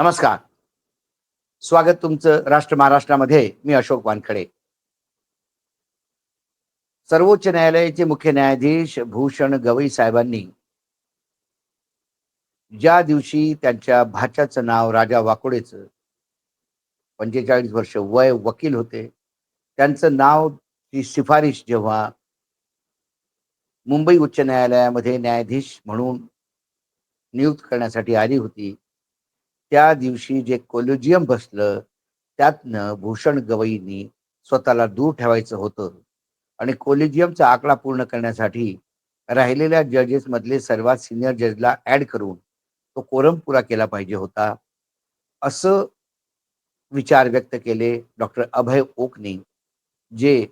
नमस्कार. स्वागत तुमचं राष्ट्र महाराष्ट्रामध्ये मी अशोक वानखडे. सर्वोच्च न्यायालयाचे मुख्य न्यायाधीश भूषण गवई साहेबांनी ज्या दिवशी त्यांच्या भाच्याचं नाव राजा वाकोडेचं पंचेचाळीस वर्ष वय वकील होते त्यांचं नाव ची शिफारिश जेव्हा मुंबई उच्च न्यायालयामध्ये न्यायाधीश म्हणून नियुक्त करण्यासाठी आली होती त्या दिवशी जे कोलोजियम बसलं त्यातनं भूषण गवईनी स्वतःला दूर ठेवायचं होतं. आणि कोलिजियमचा आकडा पूर्ण करण्यासाठी राहिलेल्या जजेस मधले सर्वात सिनियर जजला ऍड करून तो कोरम पुरा केला पाहिजे होता. असं विचार व्यक्त केले डॉक्टर अभय ओकने जे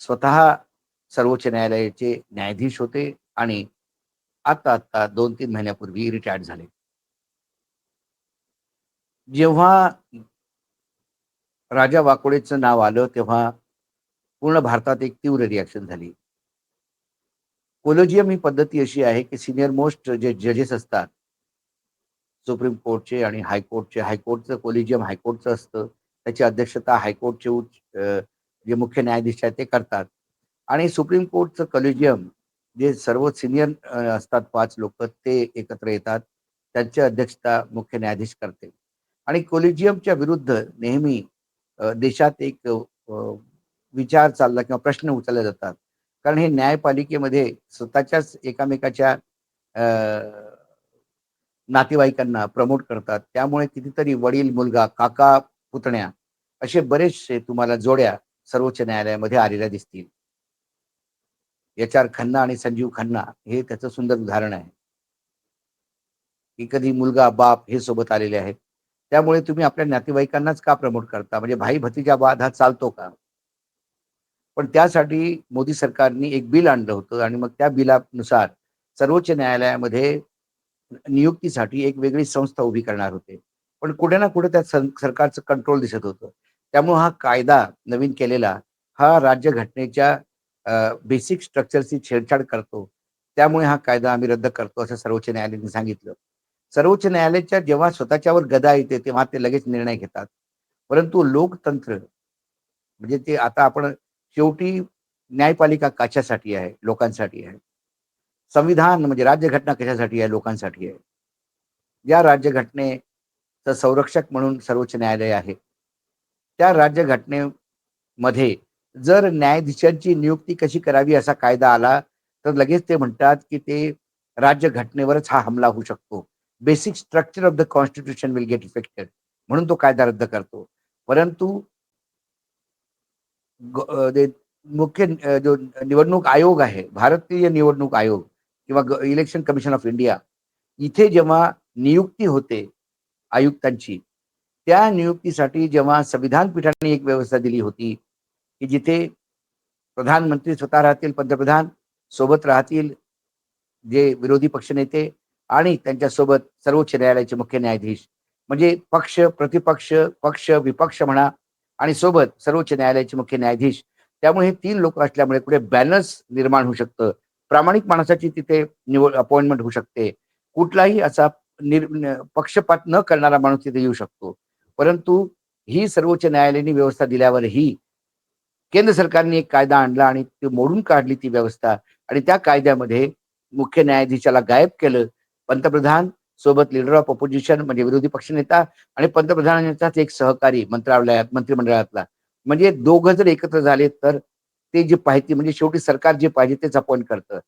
स्वतः सर्वोच्च न्यायालयाचे न्यायाधीश होते आणि आता आता दोन तीन महिन्यापूर्वी रिटायर्ड झाले. जेव्हा राजा वाकोडेचं नाव आलं तेव्हा पूर्ण भारतात एक तीव्र रिॲक्शन झाली. कोलोजियम ही पद्धती अशी आहे की सिनियर मोस्ट जे जजेस असतात सुप्रीम कोर्टचे आणि हायकोर्टचे हायकोर्टचं कोलिजियम हायकोर्टचं असतं. त्याची अध्यक्षता हायकोर्टचे उच्च जे मुख्य न्यायाधीश आहेत ते करतात. आणि सुप्रीम कोर्टचं कॉलेजियम जे सर्व सिनियर असतात पाच लोक ते एकत्र येतात. त्यांची अध्यक्षता मुख्य न्यायाधीश करते. आणि कोलिजियमच्या विरुद्ध नेहमी देशात एक विचार चालला किंवा प्रश्न उचलले जातात. कारण हे न्यायपालिकेमध्ये स्वतःच्याच एकामेकाच्या नातेवाईकांना प्रमोट करतात. त्यामुळे कितीतरी वडील मुलगा काका पुतण्या असे बरेचसे तुम्हाला जोड्या सर्वोच्च न्यायालयामध्ये आलेल्या दिसतील. एच आर खन्ना आणि संजीव खन्ना हे त्याचं सुंदर उदाहरण आहे. की कधी मुलगा बाप हे सोबत आलेले आहेत. त्यामुळे तुम्ही आपल्या नातेवाईकांनाच का प्रमोट करता? म्हणजे भाई भतीजा वाद हा चालतो का? पण त्यासाठी मोदी सरकारने एक बिल आणलं होतं आणि मग त्या बिलानुसार सर्वोच्च न्यायालयामध्ये नियुक्तीसाठी एक वेगळी संस्था उभी करणार होते. पण कुठे ना कुठे त्या सरकारचं कंट्रोल दिसत होतं. त्यामुळे हा कायदा नवीन केलेला हा राज्य घटनेच्या बेसिक स्ट्रक्चरची छेडछाड करतो. त्यामुळे हा कायदा आम्ही रद्द करतो असं सर्वोच्च न्यायालयाने सांगितलं. सर्वोच्च न्यायालयाच्या जेव्हा स्वतःच्यावर गदा येते तेव्हा ते लगेच निर्णय घेतात. परंतु लोकतंत्र म्हणजे ते आता आपण शेवटी न्यायपालिका कशासाठी आहे लोकांसाठी आहे? संविधान म्हणजे राज्यघटना कशासाठी आहे लोकांसाठी आहे? ज्या राज्यघटनेचं संरक्षक म्हणून सर्वोच्च न्यायालय आहे. त्या राज्यघटनेमध्ये जर न्यायाधीशांची नियुक्ती कशी करावी असा कायदा आला तर लगेच ते म्हणतात की ते राज्यघटनेवरच हा हमला होऊ शकतो. Basic structure of the constitution will get affected म्हणून तो कायदा रद्द करतो. परंतु मुख्य जो निवडणूक आयोग आहे भारतीय निवडणूक आयोग किंवा इलेक्शन कमिशन ऑफ इंडिया इथे जेव्हा नियुक्ती होते आयुक्तांची त्या नियुक्तीसाठी जेव्हा संविधान पीठाने एक व्यवस्था दिली होती की जिथे प्रधानमंत्री स्वतः राहतील पंतप्रधान सोबत राहतील जे विरोधी पक्षनेते आणि त्यांच्यासोबत सर्वोच्च न्यायालयाचे मुख्य न्यायाधीश. म्हणजे पक्ष प्रतिपक्ष पक्ष विपक्ष म्हणा आणि सोबत सर्वोच्च न्यायालयाचे मुख्य न्यायाधीश. त्यामुळे हे तीन लोक असल्यामुळे कुठे बॅलन्स निर्माण होऊ शकतं. प्रामाणिक माणसाची तिथे निवड अपॉइंटमेंट होऊ शकते. कुठलाही असा पक्षपात न करणारा माणूस तिथे येऊ शकतो. परंतु ही सर्वोच्च न्यायालयाने व्यवस्था दिल्यावरही केंद्र सरकारने एक कायदा आणला आणि ती मोडून काढली ती व्यवस्था. आणि त्या कायद्यामध्ये मुख्य न्यायाधीशाला गायब केलं. पंतप्रधान सोबत लिडर ऑफ ऑपोजिशन म्हणजे विरोधी पक्षनेता आणि पंतप्रधानांचाच एक सहकारी मंत्रालयात मंत्रिमंडळातला. म्हणजे दोघं जर एकत्र झाले तर ते जे पाहिजे म्हणजे शेवटी सरकार जे पाहिजे तेच अपॉइंट करतं.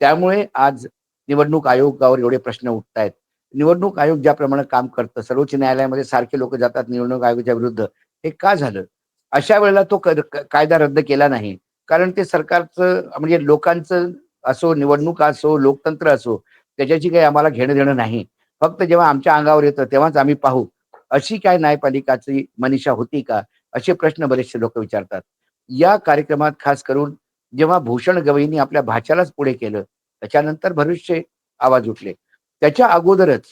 त्यामुळे आज निवडणूक आयोगावर एवढे प्रश्न उठत आहेत निवडणूक आयोग ज्याप्रमाणे काम करतं सर्वोच्च न्यायालयामध्ये सारखे लोक जातात निवडणूक आयोगाच्या विरुद्ध. हे का झालं? अशा वेळेला तो कायदा रद्द केला नाही. कारण ते सरकारचं म्हणजे लोकांचं असो निवडणूक असो लोकतंत्र असो त्याच्याशी काही आम्हाला घेणं देणं नाही. फक्त जेव्हा आमच्या अंगावर येतं तेव्हाच आम्ही पाहू. अशी काय न्यायपालिकाची मनीषा होती का? असे प्रश्न बरेचसे लोक विचारतात. या कार्यक्रमात खास करून जेव्हा भूषण गवईंनी आपल्या भाच्यालाच पुढे केलं त्याच्यानंतर भविष्य आवाज उठले. त्याच्या अगोदरच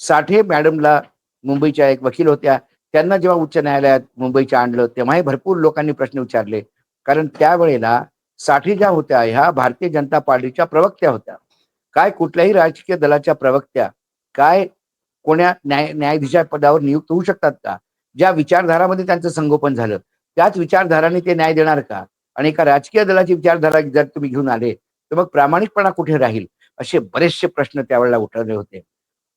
साठे मॅडमला मुंबईच्या एक वकील होत्या. त्यांना जेव्हा उच्च न्यायालयात मुंबईच्या आणलं तेव्हाही भरपूर लोकांनी प्रश्न विचारले. कारण त्यावेळेला साठे ज्या होत्या ह्या भारतीय जनता पार्टीच्या प्रवक्त्या होत्या. काय कुठल्याही राजकीय दलाच्या प्रवक्त्या काय कोण्या न्याय न्यायाधीशा पदावर नियुक्त होऊ शकतात का? ज्या विचारधारामध्ये त्यांचं संगोपन झालं त्याच विचारधाराने ते न्याय देणार का? आणि एका राजकीय दलाची विचारधारा जर तुम्ही घेऊन आले तर मग प्रामाणिकपणा कुठे राहील? असे बरेचसे प्रश्न त्यावेळेला उठवले होते.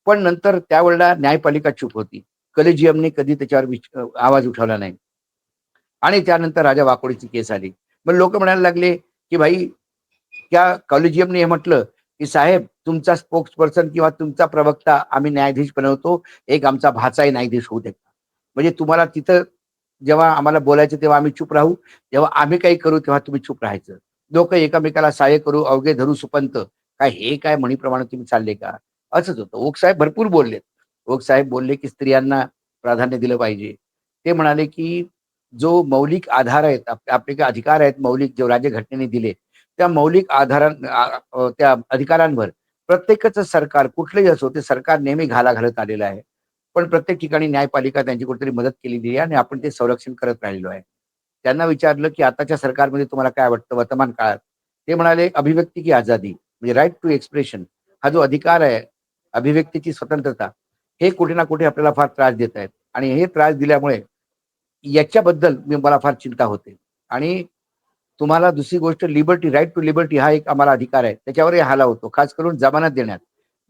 पण नंतर त्यावेळेला न्यायपालिका चूप होती. कलेजियमने कधी त्याच्यावर आवाज उठवला नाही. आणि त्यानंतर राजा वाकोडीची केस आली. मग लोक म्हणायला लागले की भाई त्या कॉलेजियमने हे म्हटलं की साहेब तुमचा स्पोक्स पर्सन किंवा तुमचा प्रवक्ता आम्ही न्यायाधीश बनवतो एक आमचा भाचाही न्यायाधीश होऊ देता म्हणजे तुम्हाला तिथं जेव्हा आम्हाला बोलायचं तेव्हा आम्ही चूप राहू जेव्हा आम्ही काही करू तेव्हा तुम्ही चूप राहायचं. लोक एकमेकाला सहाय्य करू अवघे धरू सुपंत. काय हे काय म्हणीप्रमाणे तुम्ही चालले का? असंच होतं. ओक साहेब भरपूर बोललेत. ओक साहेब बोलले की स्त्रियांना प्राधान्य दिलं पाहिजे. ते म्हणाले की जो मौलिक आधार आहेत आप- आपले काही अधिकार आहेत मौलिक जो राज्यघटनेने दिले त्या मौलिक आधारां त्या अधिकारांवर प्रत्येकाचं सरकार कुठलंही असो ते सरकार नेहमी घाला घालत आलेलं आहे. पण प्रत्येक ठिकाणी न्यायपालिका त्यांची कुठेतरी मदत केलेली आहे आणि आपण ते संरक्षण करत राहिलो आहे. त्यांना विचारलं की आताच्या सरकारमध्ये तुम्हाला काय वाटतं वर्तमान काळात? ते म्हणाले अभिव्यक्ती की आझादी म्हणजे राईट टू एक्सप्रेशन हा जो अधिकार आहे अभिव्यक्तीची स्वतंत्रता हे कुठे ना कुठे आपल्याला फार त्रास देत आहेत. आणि हे त्रास दिल्यामुळे याच्याबद्दल मी मला फार चिंता होते. आणि तुम्हाला दुसरी गोष्ट लिबर्टी राईट टू लिबर्टी हा एक आम्हाला अधिकार आहे. त्याच्यावरही हाला होतो. खास करून जमानत देण्यात.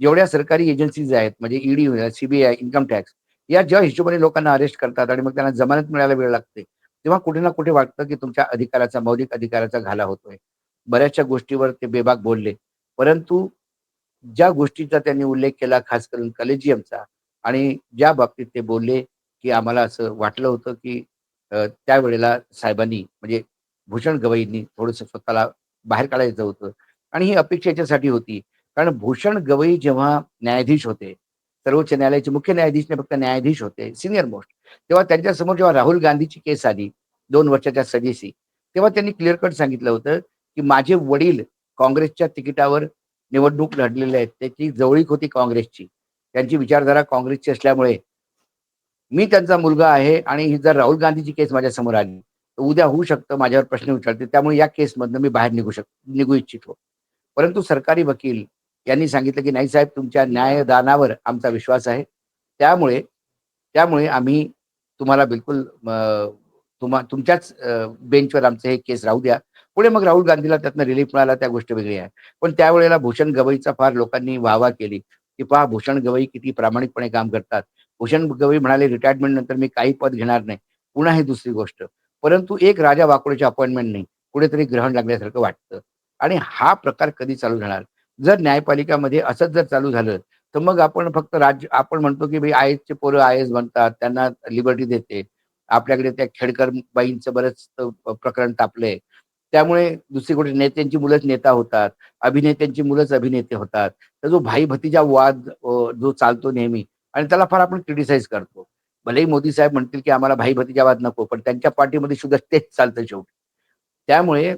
जेवढ्या सरकारी एजन्सीज आहेत म्हणजे ईडी सीबीआय इन्कम टॅक्स या ज्या हिशोबाने लोकांना अरेस्ट करतात आणि मग त्यांना जमानत मिळायला वेळ लागते तेव्हा कुठे ना कुठे वाटतं की तुमच्या अधिकाराचा मौलिक अधिकाराचा घाला होतोय. बऱ्याचशा गोष्टीवर ते बेबाक बोलले. परंतु ज्या गोष्टीचा त्यांनी उल्लेख केला खास करून कलेजियमचा आणि ज्या बाबतीत ते बोलले की आम्हाला असं वाटलं होतं की त्यावेळेला साहेबांनी म्हणजे भूषण गवईंनी थोडस स्वतःला बाहेर काढायचं होतं. आणि ही अपेक्षा याच्यासाठी होती. कारण भूषण गवई जेव्हा न्यायाधीश होते सर्वोच्च न्यायालयाचे मुख्य न्यायाधीश नाही फक्त न्यायाधीश होते सिनियर मोस्ट तेव्हा त्यांच्यासमोर जेव्हा राहुल गांधीची केस आली दोन वर्षाच्या सजेसी तेव्हा त्यांनी क्लिअर कट सांगितलं होतं की माझे वडील काँग्रेसच्या तिकिटावर निवडणूक लढलेले आहेत. त्याची जवळीक होती काँग्रेसची. त्यांची विचारधारा काँग्रेसची असल्यामुळे मी त्यांचा मुलगा आहे आणि ही जर राहुल गांधीची केस माझ्यासमोर आली उद्या होऊ शकतं माझ्यावर प्रश्न विचारते त्यामुळे या केसमधनं मी बाहेर निघू शक निघू इच्छितो. परंतु सरकारी वकील यांनी सांगितलं की नाही साहेब तुमच्या न्यायदानावर आमचा विश्वास आहे. त्यामुळे त्यामुळे आम्ही तुम्हाला बिलकुल तुम्हा तुमच्याच बेंचवर आमचं हे केस राहू द्या. पुढे मग राहुल गांधीला त्यातनं रिलीफ मिळाला त्या गोष्ट वेगळी आहे. पण त्यावेळेला भूषण गवईचा फार लोकांनी वाहवा केली. की पहा भूषण गवई किती प्रामाणिकपणे काम करतात. भूषण गवई म्हणाले रिटायरमेंट नंतर मी काही पद घेणार नाही. पुन्हा ही दुसरी गोष्ट. परंतु एक राजा वाकोडेचे अपॉइंटमेंट नाही. कुठेतरी ग्रहण लागल्यासारखं वाटतं. आणि हा प्रकार कधी चालू झाणार जर न्यायपालिकामध्ये असंच जर चालू झालं तर मग आपण फक्त राज्य आपण म्हणतो की भाई आय एसचे पोरं आय एस बनतात त्यांना लिबर्टी देते. आपल्याकडे त्या खेडकर बाईंचं बरंच प्रकरण तापलंय. त्यामुळे दुसरी नेत्यांची मुलंच नेता होतात अभिनेत्यांची मुलंच अभिनेते होतात. तर जो भाई भतीजा वाद जो चालतो नेहमी आणि त्याला फार आपण क्रिटिसाइज करतो. भलेही मोदी साहेब म्हणतील की आम्हाला भाई भतीजावाद नको पण त्यांच्या पार्टीमध्ये सुद्धा तेच चालतं शेवटी. त्यामुळे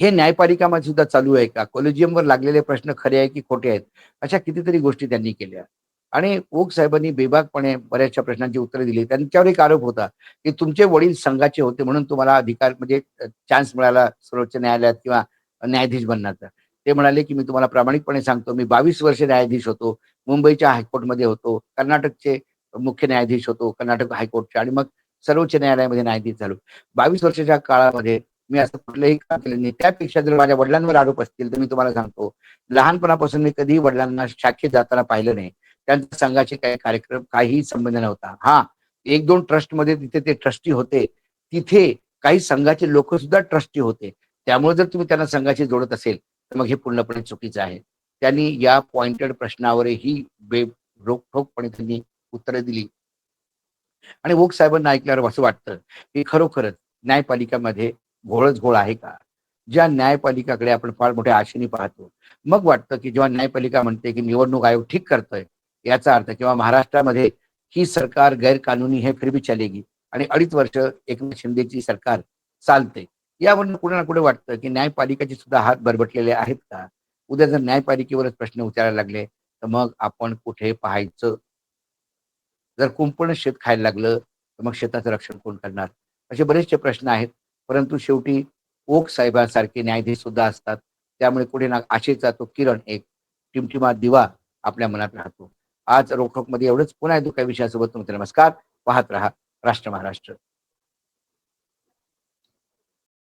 हे न्यायपालिकामध्ये सुद्धा चालू आहे का? कॉलेजियमवर लागलेले प्रश्न खरे आहे की खोटे आहेत? अशा कितीतरी गोष्टी त्यांनी केल्या. आणि ओक साहेबांनी बेबाकपणे बऱ्याचशा प्रश्नांची उत्तरे दिली. त्यांच्यावर एक आरोप होता की तुमचे वडील संघाचे होते म्हणून तुम्हाला अधिकार म्हणजे चान्स मिळाला सर्वोच्च न्यायालयात किंवा न्यायाधीश बनण्याचा. ते म्हणाले की मी तुम्हाला प्रामाणिकपणे सांगतो मी बावीस वर्ष न्यायाधीश होतो मुंबईच्या हायकोर्टमध्ये होतो कर्नाटकचे मुख्य न्यायाधीश होतो कर्नाटक हायकोर्टचे आणि मग सर्वोच्च न्यायालयामध्ये न्यायाधीश झालो. बावीस वर्षाच्या काळामध्ये मी असं कुठलंही काम केलं नाही. त्यापेक्षा जर माझ्या वडिलांवर आरोप असतील तर मी तुम्हाला सांगतो लहानपणापासून मी कधी वडिलांना शाखेत जाताना पाहिलं नाही. त्यांचा संघाचे काही कार्यक्रम काहीही संबंध नव्हता. हा एक दोन ट्रस्टमध्ये तिथे ते ट्रस्टी होते. तिथे काही संघाचे लोक सुद्धा ट्रस्टी होते. त्यामुळे जर तुम्ही त्यांना संघाशी जोडत असेल तर मग हे पूर्णपणे चुकीचं आहे. त्यांनी या पॉइंटेड प्रश्नावरही बे रोखोकपणे त्यांनी उत्तरे दिली. आणि ओक साहेबांना ऐकल्यावर असं वाटतं की खरोखरच न्यायपालिकामध्ये घोळच घोळ आहे का? ज्या न्यायपालिकाकडे आपण फार मोठ्या आशेने पाहतो मग वाटतं की जेव्हा न्यायपालिका म्हणते की निवडणूक आयोग ठीक करतोय याचा अर्थ किंवा महाराष्ट्रामध्ये ही सरकार गैरकानूनी हे फिर भी चलेगी आणि अडीच वर्ष एकनाथ शिंदेची सरकार चालते. यावरून कुठे ना कुठे वाटतं की न्यायपालिकेचे सुद्धा हात बरबटलेले आहेत का? उद्या जर न्यायपालिकेवरच प्रश्न विचारायला लागले तर मग आपण कुठे पाहायचं जर कुंपण शेत खायला लागलं तर मग शेताचं रक्षण कोण करणार? असे बरेचसे प्रश्न आहेत. परंतु शेवटी ओक साहेबांसारखे न्यायाधीश सुद्धा असतात. त्यामुळे कुठे ना आशेचा तो किरण एक टिमटिमा दिवा आपल्या मनात राहतो. आज रोखोकमध्ये एवढंच. पुन्हा येतो काही विषयासोबत तुमचे नमस्कार. पाहत राहा राष्ट्र महाराष्ट्र.